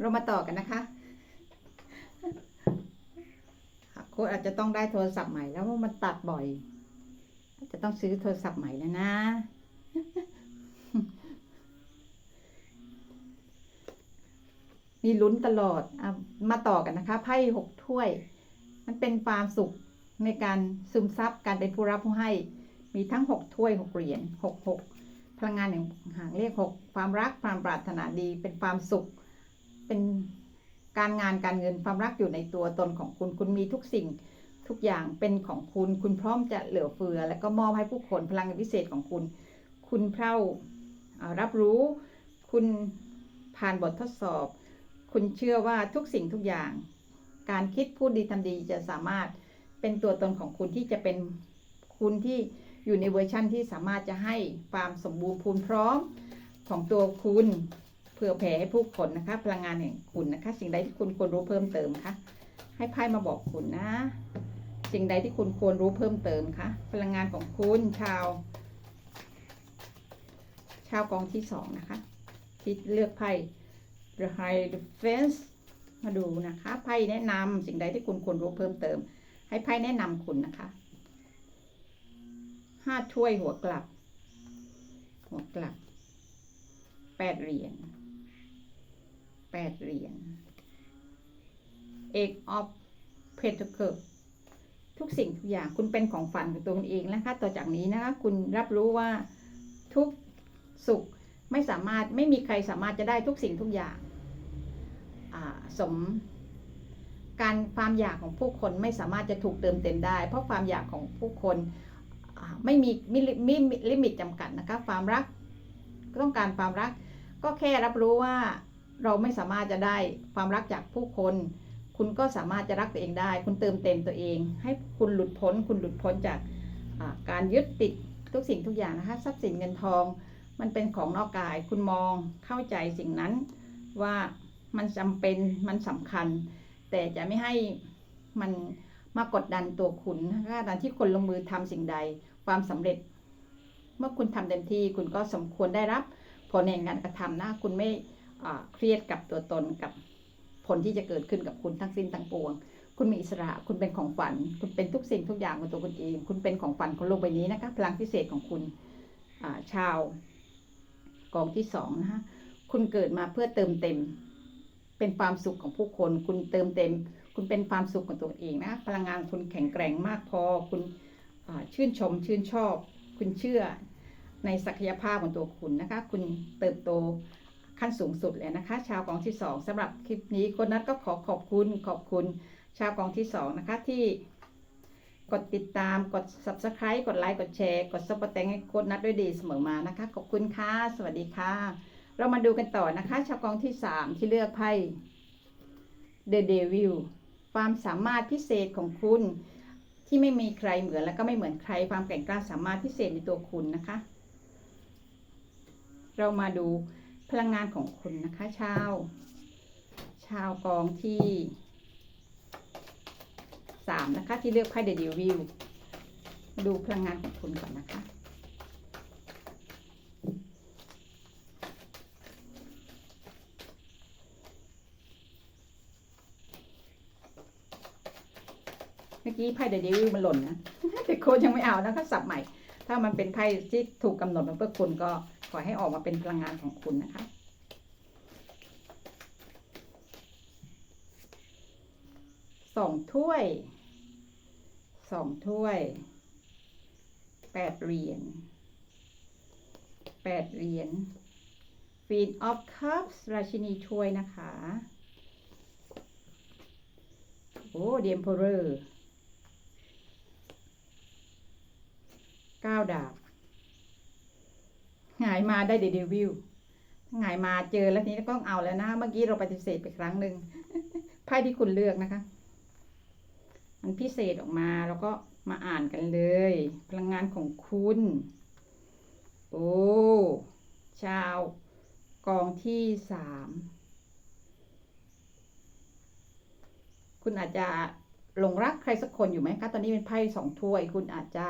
เรามาต่อกันนะคะโค้ดอาจจะต้องได้โทรศัพท์ใหม่แล้วเพราะมันตัดบ่อยอาจจะต้องซื้อโทรศัพท์ใหม่แล้วนะ มีลุ้นตลอดอมาต่อกันนะคะ ไพ่หกถ้วย มันเป็นความสุขในการซึมซับการเป็นผู้รับผู้ให้ มีทั้งหกถ้วยหกเหรียญหกหกพลังงานอย่งหางเลขหกความรักความปรารถนาดีเป็นความสุข เป็นการงานการเงินความรักอยู่ในตัวตนของคุณ คุณมีทุกสิ่งทุกอย่างเป็นของคุณ คุณพร้อมจะเหลือเฟือ แล้วก็มอบให้ผู้คนพลังพิเศษของคุณ คุณเท่าอ่ารับรู้ คุณผ่านบททดสอบ คุณเชื่อว่าทุกสิ่งทุกอย่าง การคิดพูดดีทำดีจะสามารถเป็นตัวตนของคุณที่จะเป็นคุณที่อยู่ในเวอร์ชั่นที่สามารถจะให้ความสมบูรณ์พูนพร้อมของตัวคุณ เพื่อแผ่ให้ผู้คนนะคะ พลังงานแห่งคุณนะคะ สิ่งใดที่คุณควรรู้เพิ่มเติมคะให้ไพ่มาบอกคุณนะ สิ่งใดที่คุณควรรู้เพิ่มเติมคะพลังงานของคุณชาว ชาวกองที่สองนะคะที่เลือกไพ่ The High Defense มาดูนะคะไพ่แนะนำสิ่งใดที่คุณควรรู้เพิ่มเติม ให้ไพ่แนะนำคุณนะคะห้าถ้วยหัวกลับ หัวกลับแปดเหรียญ แปดเหรียญ Eight of Pentacles ทุกสิ่งทุกอย่างคุณเป็นของฝันของตัวคุณเองนะคะ ต่อจากนี้นะคะคุณรับรู้ว่าทุกสุขไม่สามารถไม่มีใครสามารถจะได้ทุกสิ่งทุกอย่างสม การความอยากของผู้คนไม่สามารถจะถูกเติมเต็มได้ เพราะความอยากของผู้คนไม่มีมิลิมิมิลิมิตจำกัดนะคะ ความรักต้องการความรักก็แค่รับรู้ว่า เราไม่สามารถจะได้ความรักจากผู้คน คุณก็สามารถจะรักตัวเองได้ คุณเติมเต็มตัวเอง ให้คุณหลุดพ้น คุณหลุดพ้นจากการยึดติดทุกสิ่งทุกอย่างนะคะทรัพย์สินเงินทอง มันเป็นของนอกกาย คุณมองเข้าใจสิ่งนั้นว่ามันจำเป็นมันสำคัญ แต่จะไม่ให้มันมากดดันตัวคุณนะคะตอนที่คนลงมือทำสิ่งใดความสำเร็จ เมื่อคุณทำเต็มที่คุณก็สมควรได้รับผลแห่งการกระทำนะคุณไม่ เครียดกับตัวตนกับผลที่จะเกิดขึ้นกับคุณทั้งสิ้นทั้งปวง คุณมีอิสระ คุณเป็นของฝัน คุณเป็นทุกสิ่งทุกอย่างของตัวคุณเอง คุณเป็นของฝันของโลกใบนี้นะคะ พลังพิเศษของคุณชาวกองที่สองนะคะคุณเกิดมาเพื่อเติมเต็ม เป็นความสุขของผู้คน คุณเติมเต็ม คุณเป็นความสุขของตัวเองนะ พลังงานคุณแข็งแกร่งมากพอ คุณชื่นชม ชื่นชอบ คุณเชื่อในศักยภาพของตัวคุณนะคะ คุณเติบโต ขั้นสูงสุดเลยนะคะ ชาวกองที่สองสำหรับคลิปนี้คนนัดก็ขอขอบคุณขอบคุณ ชาวกองที่สองนะคะที่กดติดตามกด subscribe กดไลค์กดแชร์กดซัพพอร์ตให้โค้ดนัดด้วยดีเสมอมานะคะ ขอบคุณค่ะ สวัสดีค่ะ เรามาดูกันต่อนะคะ ชาวกองที่สามที่เลือกไพ่ The Devil ความสามารถพิเศษของคุณ ที่ไม่มีใครเหมือนและก็ไม่เหมือนใคร ความแกร่งกล้าสามารถพิเศษในตัวคุณนะคะ เรามาดู พลังงานของคุณนะคะ ชาว ชาวกองที่สามนะคะ ที่เลือกไพ่ The Devil มาดูพลังงานของคุณก่อนนะคะ เมื่อกี้ไพ่เดวิลมันหล่นนะแต่โค้ดยังไม่เอานะคะสับใหม่ ถ้ามันเป็นไพ่ที่ถูกกำหนดมาเพื่อคุณก็ ขอให้ออกมาเป็นพลังงานของคุณนะคะ สองถ้วย สองถ้วย แปดเหรียญ แปดเหรียญ Queen of Cups ราชินีถ้วยนะคะ โอ้ The Emperor เก้าดาบ หงายมาได้เดวิลหงายมาเจอแล้วนี้ต้องเอาแล้วนะ เมื่อกี้เราปฏิเสธไปครั้งหนึ่งไพ่ที่คุณเลือกนะคะ มันพิเศษออกมาแล้วก็มาอ่านกันเลย พลังงานของคุณ โอ้ชาวกองที่สามคุณอาจจะหลงรักใครสักคนอยู่ไหมคะ ตอนนี้เป็นไพ่สองถ้วย คุณอาจจะ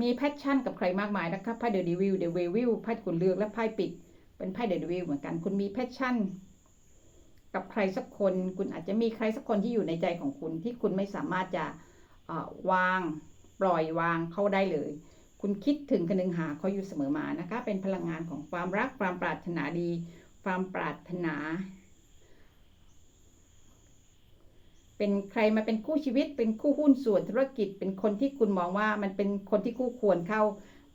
มีแพชชั่นกับใครมากมายนะคะไพ่เดอะดีวิลเดอะเววิลไพ่คุณเลือกและไพ่ปิด เป็นไพ่เดอะวิวเหมือนกัน คุณมีแพชชั่น กับใครสักคน คุณอาจจะมีใครสักคนที่อยู่ในใจของคุณ ที่คุณไม่สามารถจะวางปล่อยวางเขาได้เลย คุณคิดถึงคนึงหาเขาอยู่เสมอมานะคะ เป็นพลังงานของความรักความปรารถนาดี ความปรารถนา เป็นใครมาเป็นคู่ชีวิต เป็นคู่หุ้นส่วนธุรกิจ เป็นคนที่คุณมองว่ามันเป็นคนที่คู่ควรเข้า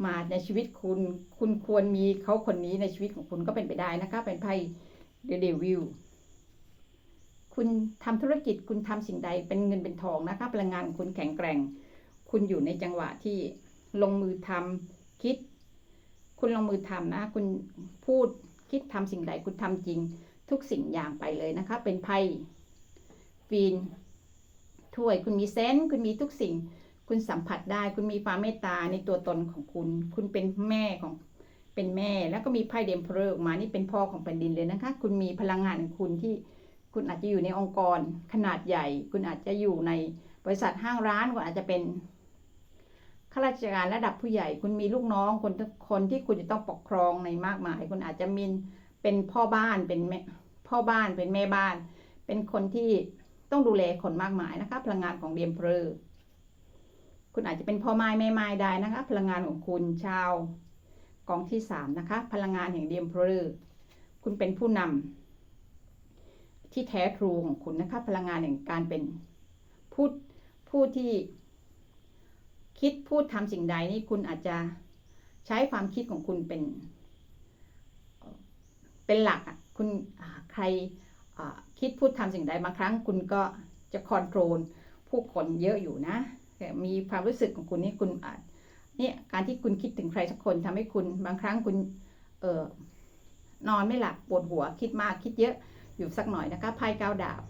มาในชีวิตคุณ คุณควรมีเขาคนนี้ในชีวิตของคุณก็เป็นไปได้นะคะ เป็นไพ่เดวิลคุณทำธุรกิจคุณทำสิ่งใดเป็นเงินเป็นทองนะคะพลังงานคุณแข็งแกร่ง คุณอยู่ในจังหวะที่ลงมือทำคิด คุณลงมือทำนะ คุณพูดคิดทำสิ่งใดคุณทำจริง ทุกสิ่งอย่างไปเลยนะคะ เป็นไพ่ ฟีนถ้วยคุณมีเซนส์คุณมีทุกสิ่ง คุณสัมผัสได้ คุณมีความเมตตาในตัวตนของคุณ คุณเป็นแม่ของเป็นแม่ แล้วก็มีไพ่เดมเพลอออกมานี่เป็นพ่อของแผ่นดินเลยนะคะ คุณมีพลังงานของคุณที่คุณอาจจะอยู่ในองค์กรขนาดใหญ่ คุณอาจจะอยู่ในบริษัทห้างร้านคุณอาจจะเป็นข้าราชการระดับผู้ใหญ่ คุณมีลูกน้องคนคนที่คุณจะต้องปกครองในมากมาย คุณอาจจะมีเป็นพ่อบ้านเป็นแม่พ่อบ้านเป็นแม่บ้าน เป็นคนที่ ต้องดูแลคนมากมายนะคะ พลังงานของเดียมเพลอคุณอาจจะเป็นพ่อไม้แม่ไม้ได้นะคะ พลังงานของคุณชาวกองที่สามนะคะ พลังงานแห่งเดียมเพลอคุณเป็นผู้นำที่แท้ทรูของคุณนะคะ พลังงานแห่งการเป็นผู้ผู้ที่คิดพูดทำสิ่งใดนี่คุณอาจจะใช้ความคิดของคุณเป็น เป็นหลักอะคุณใคร คิดพูดทำสิ่งใดบางครั้งคุณก็จะคอนโทรลผู้คนเยอะอยู่นะมีความรู้สึกของคุณนี่คุณอาจเนี่ยการที่คุณคิดถึงใครสักคนทำให้คุณบางครั้งคุณเออนอนไม่หลับปวดหัวคิดมากคิดเยอะอยู่สักหน่อยนะคะไพ่ก้าวดาบ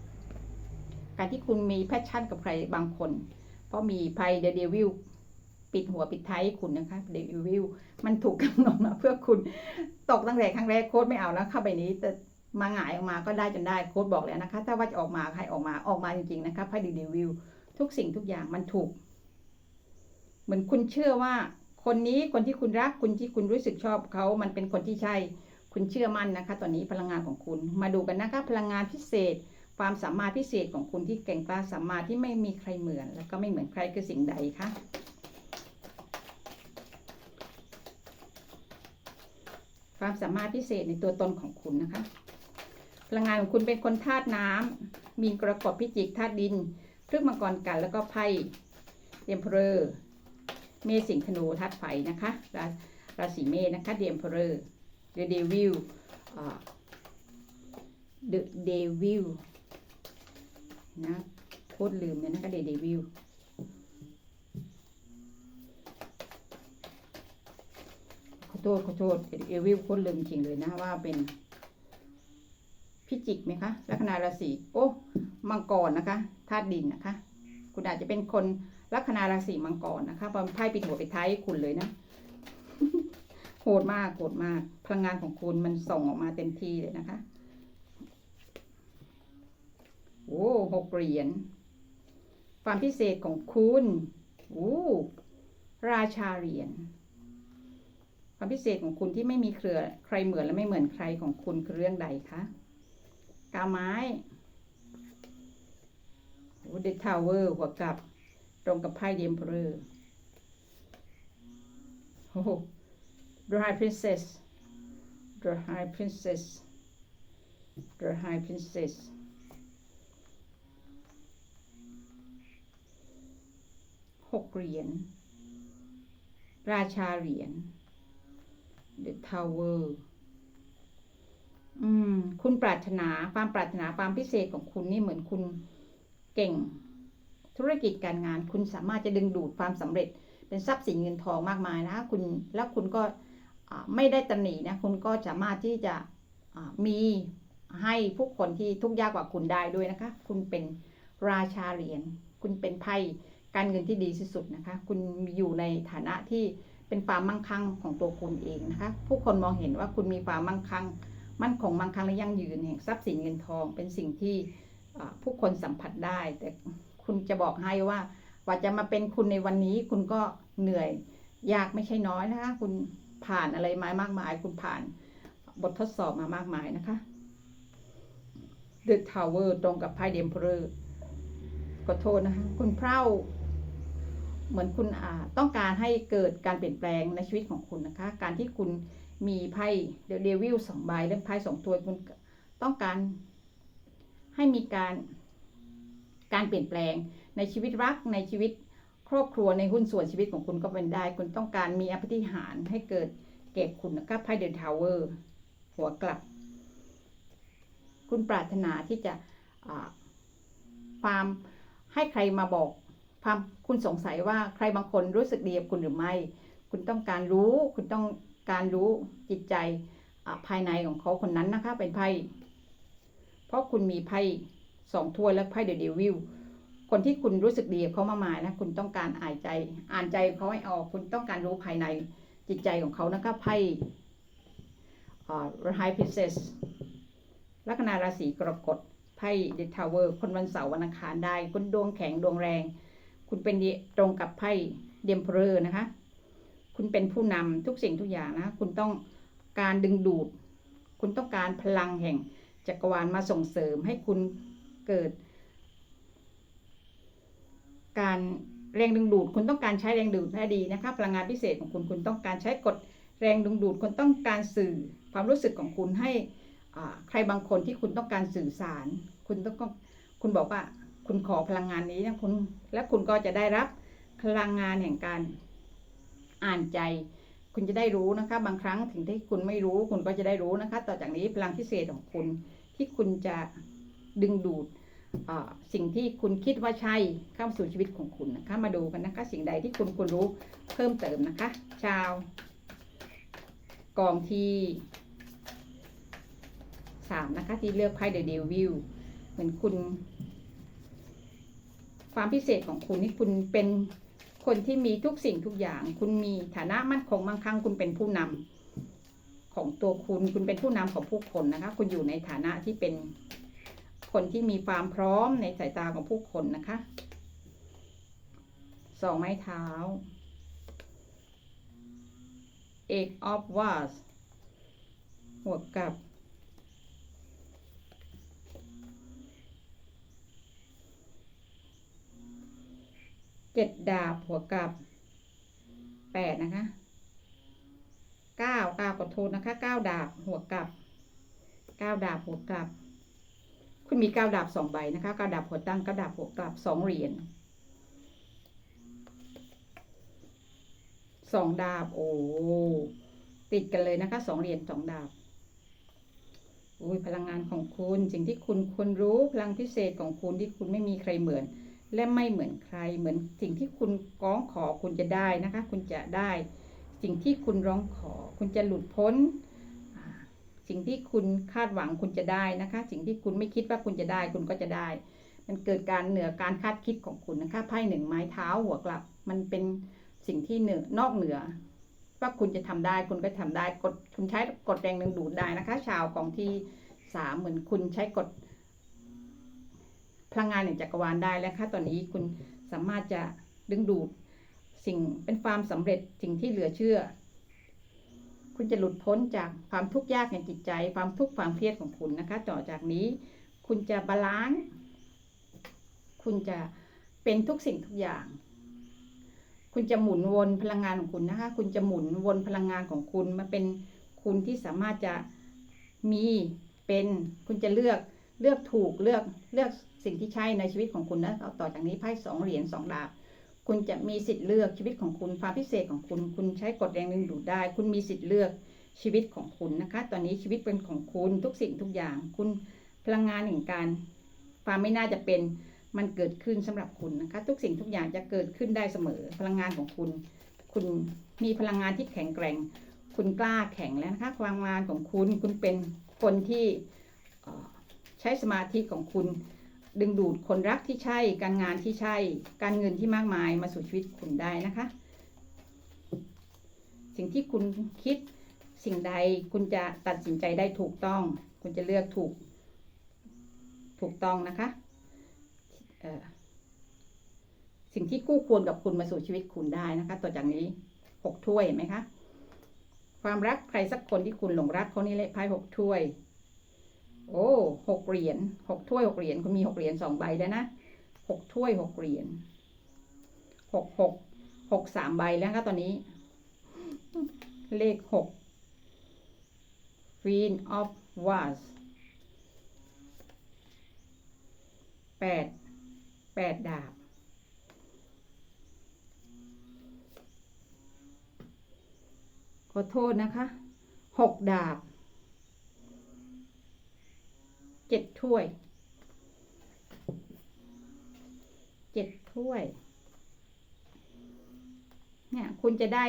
การที่คุณมีแพชชั่นกับใครบางคน เพราะมีไพ่เดเดวิลปิดหัวปิดท้ายคุณนะคะเดวิลมันถูกกำหนดมาเพื่อคุณตกตั้งแต่ครั้งแรกโค้ดไม่เอาแล้วเข้าไปนี้แต่ มาหงายออกมาก็ได้จนได้โค้ดบอกแล้วนะคะ ถ้าว่าจะออกมาใครออกมาออกมาจริงๆนะคะไพ่เดวิลทุกสิ่งทุกอย่างมันถูก เหมือนคุณเชื่อว่าคนนี้คนที่คุณรักคุณที่คุณรู้สึกชอบเขามันเป็นคนที่ใช่ คุณเชื่อมั่นนะคะ ตอนนี้พลังงานของคุณ มาดูกันนะคะ พลังงานพิเศษ ความสามารถพิเศษของคุณที่เก่งกล้าสามารถที่ไม่มีใครเหมือน แล้วก็ไม่เหมือนใครคือสิ่งใดคะความสามารถพิเศษในตัวตนของคุณนะคะ พลังงานของคุณเป็นคนธาตุน้ำมีกระกอบพิจิกธาตุดินพฤกษ์มังกรกันแล้วก็ไพ่เดียมเพลอร์เมษสิงห์ธนูธาตุไฟนะคะราราศีเมษนะคะเดียมเพลอร์ The Devil อ่า The Devil นะโคตรลืมเลยนะคะ The Devil ขอโทษขอโทษ The Devil โคตรลืมจริงเลยนะว่าเป็น พิจิกไหมคะ ลัคนาราศีโอ้มังกรนะคะธาตุดินนะคะ คุณอาจจะเป็นคนลัคนาราศีมังกรนะคะพอไพ่ปิดหัวปิดท้ายคุณเลยนะโหดมากโหดมาก พลังงานของคุณมันส่งออกมาเต็มที่เลยนะคะโอ้หกเหรียญความพิเศษของคุณโอ้ราชาเหรียญความพิเศษของคุณที่ไม่มีเครือใครเหมือนและไม่เหมือนใครของคุณคือเรื่องใดคะ กาไม้โอ้เดทาวเวอร์หัวกับ ตรงกับไพ่เดมเพลอร์โอ้ The High Princess The High Princess The High Princess หกเหรียญ ราชาเหรียญ The Tower อืม คุณปรารถนาความปรารถนาความพิเศษของคุณนี่เหมือนคุณเก่ง ธุรกิจการงาน คุณสามารถจะดึงดูดความสำเร็จ เป็นทรัพย์สินเงินทองมากมายนะคะคุณแล้วคุณก็ไม่ได้ตำหนินะคุณก็สามารถที่จะมีให้ผู้คนที่ทุกข์ยากกว่าคุณได้ด้วยนะคะ คุณเป็นราชาเหรียญคุณเป็นไพ่การเงินที่ดีที่สุดนะคะ คุณอยู่ในฐานะที่เป็นความมั่งคั่งของตัวคุณเองนะคะ ผู้คนมองเห็นว่าคุณมีความมั่งคั่ง มั่นคงมั่งคั่งและยั่งยืนแห่งทรัพย์สินเงินทอง เป็นสิ่งที่ผู้คนสัมผัสได้ แต่คุณจะบอกให้ว่ากว่าจะมาเป็นคุณในวันนี้คุณก็เหนื่อยยากไม่ใช่น้อยนะคะ คุณผ่านอะไรมามากมาย คุณผ่านบททดสอบมามากมายนะคะ The Tower ตรงกับไพ่เดมเพอร์ขอโทษนะคะคุณเพร่าเหมือนคุณอาต้องการให้เกิดการเปลี่ยนแปลงในชีวิตของคุณนะคะ การที่คุณ มีไพ่เดอะเดวิลสองใบเล่มไพ่สองตัวคุณต้องการให้มีการการเปลี่ยนแปลงในชีวิตรักในชีวิตครอบครัวในหุ้นส่วนชีวิตของคุณก็เป็นได้ คุณต้องการมีอภิหารให้เกิดเก็บคุณนะคะไพ่เดอะทาวเวอร์หัวกลับ คุณปรารถนาที่จะความให้ใครมาบอกความคุณสงสัยว่าใครบางคนรู้สึกดีกับคุณหรือไม่ คุณต้องการรู้คุณต้อง การรู้จิตใจภายในของเขาคนนั้นนะคะ เป็นไพ่เพราะคุณมีไพ่สองถ้วยและไพ่เดอะเดวิลคนที่คุณรู้สึกดีกับเขามากๆนะคุณต้องการอ่านใจ อ่านใจเขาให้ออก คุณต้องการรู้ภายในจิตใจของเขานะคะไพ่ไฮพิเซสลัคนาราศีกรกฎไพ่เดทาวเวอร์คนวันเสาร์วันอังคารได้ คุณดวงแข็งดวงแรง คุณเป็นตรงกับไพ่เดมเพลอร์นะคะ คุณเป็นผู้นำทุกสิ่งทุกอย่างนะ คุณต้องการดึงดูด คุณต้องการพลังแห่งจักรวาลมาส่งเสริมให้คุณเกิด การแรงดึงดูด คุณต้องการใช้แรงดึงดูดให้ดีนะคะ พลังงานพิเศษของคุณ คุณต้องการใช้กฎแรงดึงดูด คุณต้องการสื่อความรู้สึกของคุณให้ใครบางคนที่คุณต้องการสื่อสาร คุณต้องคุณบอกว่า คุณขอพลังงานนี้นะคุณ และคุณก็จะได้รับพลังงานแห่งการ อ่านใจ คุณจะได้รู้นะคะ บางครั้งถึงที่คุณไม่รู้ คุณก็จะได้รู้นะคะ ต่อจากนี้พลังพิเศษของคุณที่คุณจะดึงดูดสิ่งที่คุณคิดว่าใช่เข้าสู่ชีวิตของคุณนะคะ มาดูกันนะคะ สิ่งใดที่คุณควรรู้เพิ่มเติมนะคะ ชาว กองที่สามนะคะ ที่เลือกไพ่เดอะเดวิลเหมือนคุณ ความพิเศษของคุณนี่คุณเป็น คนที่มีทุกสิ่งทุกอย่าง คุณมีฐานะมั่นคงบางครั้งคุณเป็นผู้นำของตัวคุณคุณเป็นผู้นำของผู้คนนะคะ คุณอยู่ในฐานะที่เป็นคนที่มีความพร้อมในสายตาของผู้คนนะคะสองไม้เท้า Eight of Wands หัวกับ เจ็ดดาบหัวกับแปดนะคะเก้าเก้าขอโทษนะคะเก้าดาบหัวกับเก้าดาบหัวกับ คุณมีเก้าดาบสองใบนะคะเก้าดาบหัวตั้งเก้าดาบหัวกลับสองเหรียญสองดาบ โอ้ติดกันเลยนะคะสองเหรียญสองดาบอุ้ยพลังงานของคุณ สิ่งที่คุณควรรู้พลังพิเศษของคุณที่คุณไม่มีใครเหมือน และไม่เหมือนใคร เหมือนสิ่งที่คุณก้องขอคุณจะได้นะคะ คุณจะได้ สิ่งที่คุณร้องขอ คุณจะหลุดพ้น สิ่งที่คุณคาดหวังคุณจะได้นะคะ สิ่งที่คุณไม่คิดว่าคุณจะได้ คุณก็จะได้ มันเกิดการเหนือการคาดคิดของคุณนะคะไพ่หนึ่งไม้เท้าหัวกลับ มันเป็นสิ่งที่เหนือนอกเหนือ ว่าคุณจะทำได้คุณก็ทำได้กดคุณใช้กดแรงดึงดูดได้นะคะ ชาวกองที่สามเหมือนคุณใช้กด พลังงานแห่งจักรวาลได้แล้วค่ะตอนนี้คุณสามารถจะดึงดูดสิ่งเป็นความสำเร็จสิ่งที่เหลือเชื่อ คุณจะหลุดพ้นจากความทุกข์ยากในจิตใจ ความทุกข์ความเครียดของคุณนะคะต่อจากนี้ คุณจะบาลานซ์คุณจะเป็นทุกสิ่งทุกอย่าง คุณจะหมุนวนพลังงานของคุณนะคะ คุณจะหมุนวนพลังงานของคุณมาเป็นคุณที่สามารถจะมีเป็น คุณจะเลือก เลือกถูกเลือกเลือกสิ่งที่ใช่ในชีวิตของคุณนะต่อจากนี้ไพ่สองเหรียญสองดาบคุณจะมีสิทธิ์เลือกชีวิตของคุณความพิเศษของคุณ คุณใช้กฎแรงดึงดูดได้ คุณมีสิทธิ์เลือกชีวิตของคุณนะคะ ตอนนี้ชีวิตเป็นของคุณทุกสิ่งทุกอย่าง คุณพลังงานแห่งการความไม่น่าจะเป็นมันเกิดขึ้นสำหรับคุณนะคะ ทุกสิ่งทุกอย่างจะเกิดขึ้นได้เสมอ พลังงานของคุณ คุณมีพลังงานที่แข็งแกร่ง คุณกล้าแข็งแล้วนะคะความงานของคุณ คุณเป็นคนที่ ช้สมาธิของคุณ ดึงดูดคนรักที่ใช่ การงานที่ใช่ การเงินที่มากมายมาสู่ชีวิตคุณได้นะคะ สิ่งที่คุณคิดสิ่งใดคุณจะตัดสินใจได้ถูกต้อง คุณจะเลือกถูก ถูกต้องนะคะสิ่งที่คู่ควรกับคุณมาสู่ชีวิตคุณได้นะคะ ต่อจากนี้หกถ้วยเห็นไหมคะ ความรักใครสักคนที่คุณหลงรักเขานี่เลยไพ่หกถ้วย โอ้หกเหรียญหกถ้วยหกเหรียญคุณมีหกเหรียญสองใบแล้วนะหกถ้วยหกเหรียญหกหกหกสามใบแล้วนะคะตอนนี้ เลขหก Queen of Wands แปดแปดดาบขอโทษนะคะหกดาบ เจ็ดถ้วย เจ็ดถ้วย เนี่ยคุณจะได้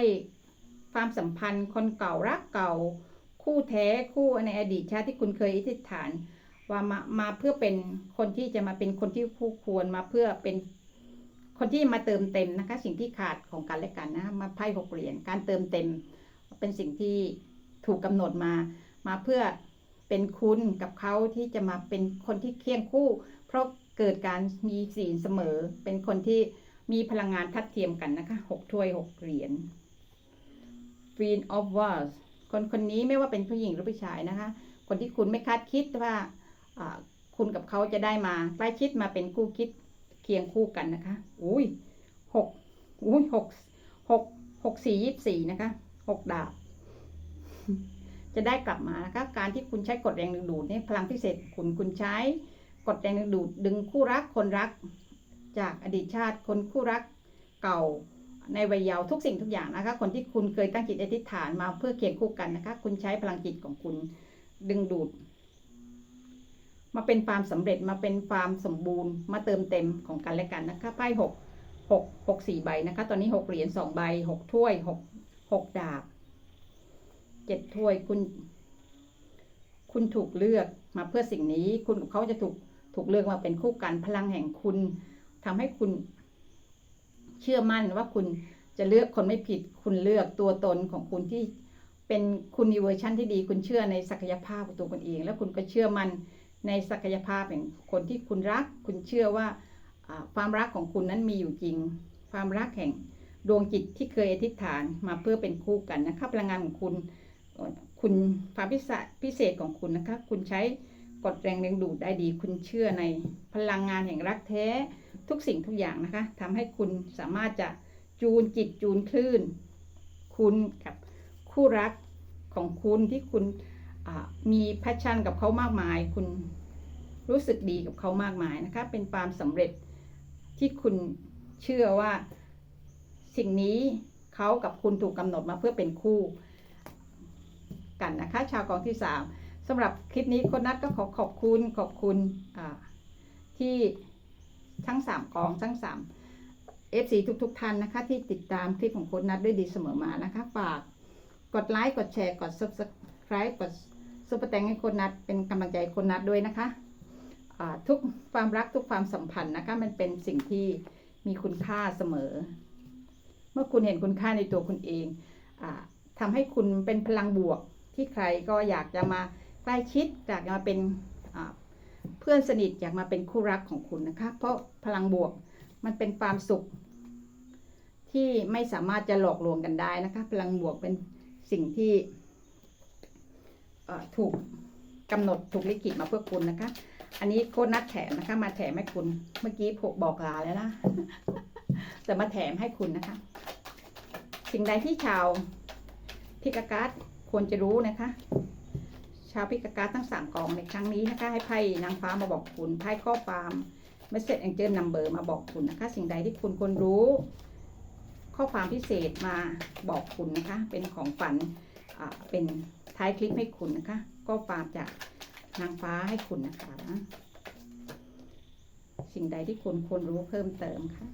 ความสัมพันธ์คนเก่ารักเก่า คู่แท้คู่ในอดีตชาติที่คุณเคยอธิษฐาน ว่ามามาเพื่อเป็นคนที่จะมาเป็นคนที่คู่ควรมาเพื่อเป็นคนที่มาเติมเต็มนะคะ สิ่งที่ขาดของกันและกันนะมาไพ่หกเหรียญการเติมเต็ม เป็นสิ่งที่ถูกกำหนดมามาเพื่อ เป็นคุณกับเขาที่จะมาเป็นคนที่เคียงคู่ เพราะเกิดการมีศีลเสมอ เป็นคนที่มีพลังงานทัดเทียมกันนะคะหกถ้วยหกเหรียญ Queen of Wands คนคนนี้ไม่ว่าเป็นผู้หญิงหรือผู้ชายนะคะ คนที่คุณไม่คาดคิดว่าคุณกับเขาจะได้มาใกล้ชิดมาเป็นคู่คิดเคียงคู่กันนะคะ อุ้ยหกอุ้ยหกหกหกสี่ยี่สี่นะคะหกดาบ จะได้กลับมานะคะการที่คุณใช้กฎแรงดึงดูดนี่พลังพิเศษคุณคุณใช้กฎแรงดึงดูดดึงคู่รักคนรัก จากอดีตชาติคนคู่รักเก่าในวัยเยาว์ทุกสิ่งทุกอย่างนะคะ คนที่คุณเคยตั้งจิตอธิษฐานมาเพื่อเคียงคู่กันนะคะ คุณใช้พลังจิตของคุณดึงดูด มาเป็นความสำเร็จมาเป็นความสมบูรณ์ มาเติมเต็มของกันและกันนะคะไพ่หกหกหกสี่ใบนะคะ ตอนนี้หกเหรียญสองใบหกถ้วยหกหกดาบ เจ็ดถ้วยคุณ คุณถูกเลือกมาเพื่อสิ่งนี้ คุณกับเขาจะถูกถูกเลือกมาเป็นคู่กันพลังแห่งคุณทำให้คุณ เชื่อมั่นว่าคุณจะเลือกคนไม่ผิด คุณเลือกตัวตนของคุณที่เป็นคุณมีเวอร์ชั่นที่ดี คุณเชื่อในศักยภาพของตัวคุณเอง แล้วคุณก็เชื่อมั่นในศักยภาพแห่งคนที่คุณรัก คุณเชื่อว่าความรักของคุณนั้นมีอยู่จริง ความรักแห่งดวงจิตที่เคยอธิษฐานมาเพื่อเป็นคู่กันนะคะพลังงานของคุณ คุณความพิเศษพิเศษของคุณนะคะ คุณใช้กดแรงดึงดูดได้ดี คุณเชื่อในพลังงานแห่งรักแท้ทุกสิ่งทุกอย่างนะคะทำให้คุณสามารถจะจูนจิตจูนคลื่น คุณกับคู่รักของคุณที่คุณมีแพชชั่นกับเขามากมาย คุณรู้สึกดีกับเขามากมายนะคะ เป็นความสำเร็จที่คุณเชื่อว่าสิ่งนี้เขากับคุณถูกกำหนดมาเพื่อเป็นคู่ กันนะคะ ชาวกองที่สามสำหรับคลิปนี้คนนัดก็ขอขอบคุณขอบคุณอ่าที่ทั้งสามกองทั้งสามเอฟซีทุกๆท่านนะคะ ที่ติดตามคลิปของโค้ดนัดด้วยดีเสมอมานะคะ ฝากกดไลค์กดแชร์กด subscribe กดซุปเปอร์แตงให้โค้ดนัดเป็นกำลังใจให้โค้ดนัดด้วยนะคะอ่าทุกความรักทุกความสัมพันธ์นะคะมันเป็นสิ่งที่มีคุณค่าเสมอ เมื่อคุณเห็นคุณค่าในตัวคุณเองอาทำให้คุณเป็นพลังบวก ที่ใครก็อยากจะมาใกล้ชิดอยากจะมาเป็นเพื่อนสนิทอยากมาเป็นคู่รักของคุณนะคะ เพราะพลังบวกมันเป็นความสุข ที่ไม่สามารถจะหลอกลวงกันได้นะคะ พลังบวกเป็นสิ่งที่ถูกกำหนดถูกลิขิตมาเพื่อคุณนะคะ อันนี้โค้ดนัดแถมนะคะ มาแถมให้คุณเมื่อกี้ผมบอกลาแล้วนะแต่มาแถมให้คุณนะคะ สิ่งใดที่ชาวพิกาการ์ด ควรจะรู้นะคะ ชาวพิกากาทั้งสามกองในครั้งนี้นะคะ ให้ไพ่นางฟ้ามาบอกคุณไพ่ข้อความเมสเซจแองเจิลนัมเบอร์มาบอกคุณนะคะ สิ่งใดที่คุณควรรู้ ข้อความพิเศษมาบอกคุณนะคะ เป็นของฝันอ่าเป็นท้ายคลิปให้คุณนะคะ ก็ฝากจากนางฟ้าให้คุณนะคะ สิ่งใดที่คุณควรรู้เพิ่มเติมค่ะ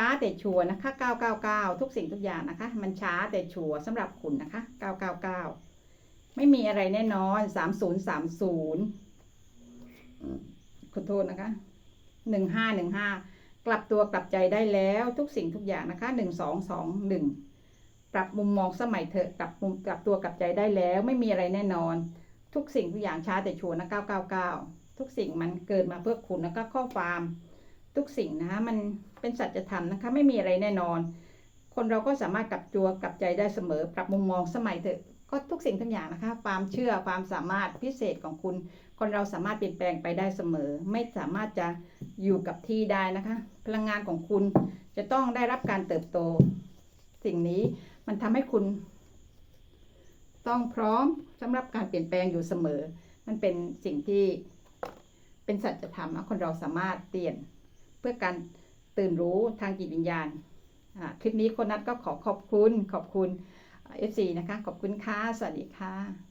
ช้าแต่ชัวร์นะคะ 999 ทุกสิ่งทุกอย่างนะคะ มันช้าแต่ชัวร์สำหรับคุณนะคะ 999 ไม่มีอะไรแน่นอน 3030อืมขอโทษนะคะ 1515 กลับตัวกลับใจได้แล้วทุกสิ่งทุกอย่างนะคะ 1221 ปรับมุมมองสมัยเถอะกลับมุมกลับตัวกลับใจได้แล้ว ไม่มีอะไรแน่นอน ทุกสิ่งทุกอย่างช้าแต่ชัวร์นะ 999 ทุกสิ่งมันเกิดมาเพื่อคุณแล้วก็ข้อความทุกสิ่งนะคะมัน เป็นสัจธรรมนะคะ ไม่มีอะไรแน่นอน คนเราก็สามารถกลับตัวกลับใจได้เสมอ ปรับมุมมองสมัยเถอะก็ทุกสิ่งทุกอย่างนะคะ ความเชื่อความสามารถพิเศษของคุณ คนเราสามารถเปลี่ยนแปลงไปได้เสมอ ไม่สามารถจะอยู่กับที่ได้นะคะ พลังงานของคุณจะต้องได้รับการเติบโต สิ่งนี้มันทำให้คุณ ต้องพร้อมสำหรับการเปลี่ยนแปลงอยู่เสมอ มันเป็นสิ่งที่เป็นสัจธรรมนะคนเราสามารถเปลี่ยนเพื่อการ ตื่นรู้ทางจิตวิญญาณคลิปนี้คนนัดก็ขอขอบคุณขอบคุณเอฟซีนะคะ ขอบคุณค่ะ สวัสดีค่ะ